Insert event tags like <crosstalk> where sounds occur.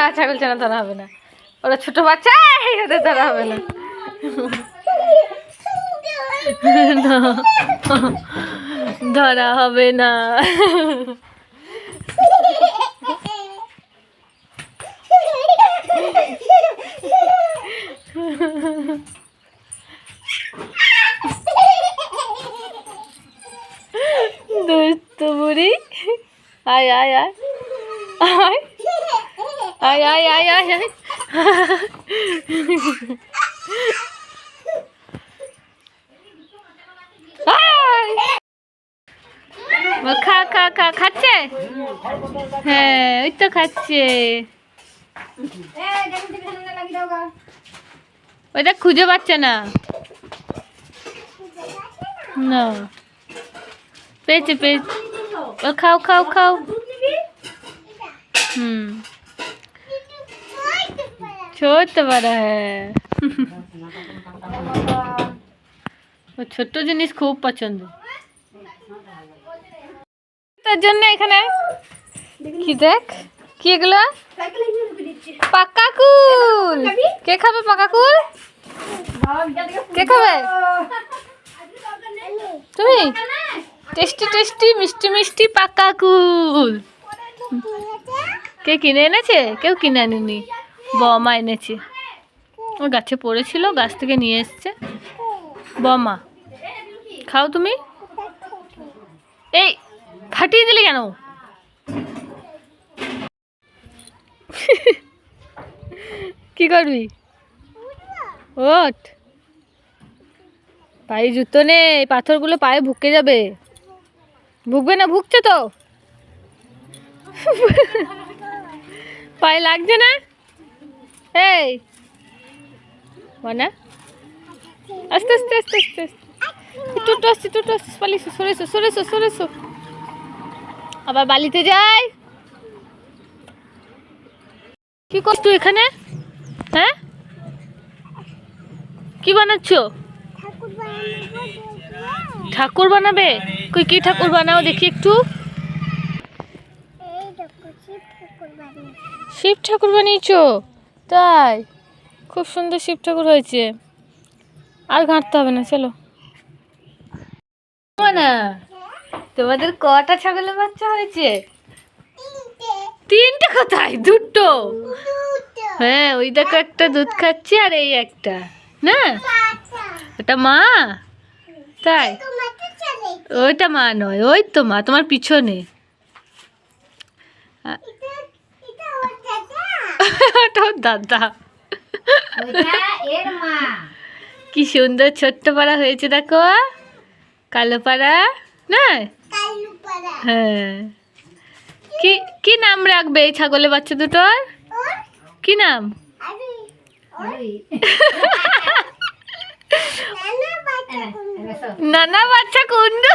না, ছাগল ছানা ধরা হবে না। ওরা ছোট বাচ্চা, এই ওদের ধরা হবে না। <laughs> ধরা হবে না। দুষ্টু বুড়ি। আয় আয় আয়। আয়। আয় আয় আয় আয় আয় খা খা খা খাচ্ছে হ্যাঁ ওই তো খাচ্ছে ওইটা খুঁজে পাচ্ছে না না পেয়েছে পেয়েছে খাও খাও খাও হুম ছোট বড় হ্যাঁ ও ছোট্ট জিনিস খুব পছন্দ তার জন্য এখানে কি দেখ কি এগুলো পাকা কুল কে খাবে পাকা কুল কে খাবে তুমি টেস্টি টেস্টি মিষ্টি মিষ্টি পাকা কুল কে কিনে এনেছে কেউ কিনে আনেনি বমা এনেছি। ও গাছে পড়েছিল, গাছ থেকে নিয়ে এসছে। বমা, খাও তুমি? এই, ফাটিয়ে দিলে কেন? কি করবি? ওট পায়ে জুতো নেই, পাথরগুলো পায়ে ভুকে যাবে। ভুগবে না ভুগছে তো? পায়ে লাগছে না এই না আস্তে আস্তে আস্তে আস্তে আস্তে। একটু একটু আসছে একটু আসছে সরেছো সরেছো সরেছো। আবার বালিতে যাই। কি করছ তুই এখানে? হ্যাঁ? কি বানাচ্ছ? ঠাকুর বানাবে? কই কি ঠাকুর বানাও দেখি একটু। শিব ঠাকুর বানিয়েছ? তাই? খুব সুন্দর শিব ঠাকুর হয়েছে। আর ঘাঁটতে হবে না চলো। না তোমাদের কটা ছাগলের বাচ্চা হয়েছে? তিনটে কোথায়? দুটো? হ্যাঁ ওই দেখো একটা দুধ খাচ্ছে আর এই একটা না? ওটা মা? তাই? ওইটা মা নয় ওই তো মা তোমার পিছনে। <laughs> ওটা দাদা। কি সুন্দর ছোট্ট পাড়া হয়েছে দেখো। কালো পাড়া না হ্যাঁ। কি কি নাম রাখবে এই ছাগলের বাচ্চা দুটোর? কি নাম? নানা বাচ্চা কুন্ডু।